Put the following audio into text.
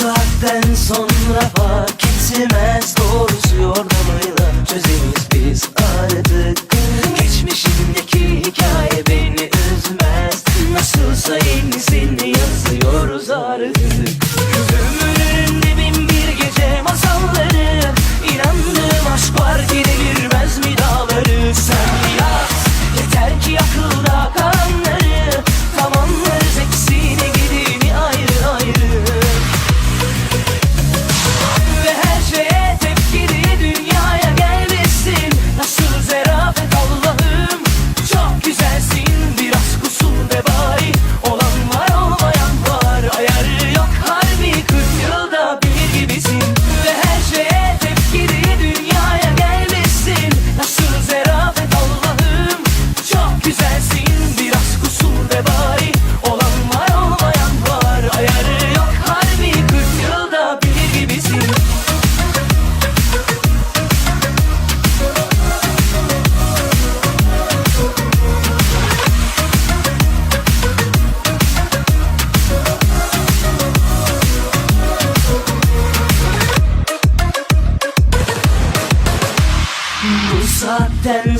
saatten sonra fark etmez. Doğrusu yordamıyla çözeriz biz artık. Geçmişimdeki hikaye beni üzmez. Nasılsa yenisini yazıyoruz artık. Gözüm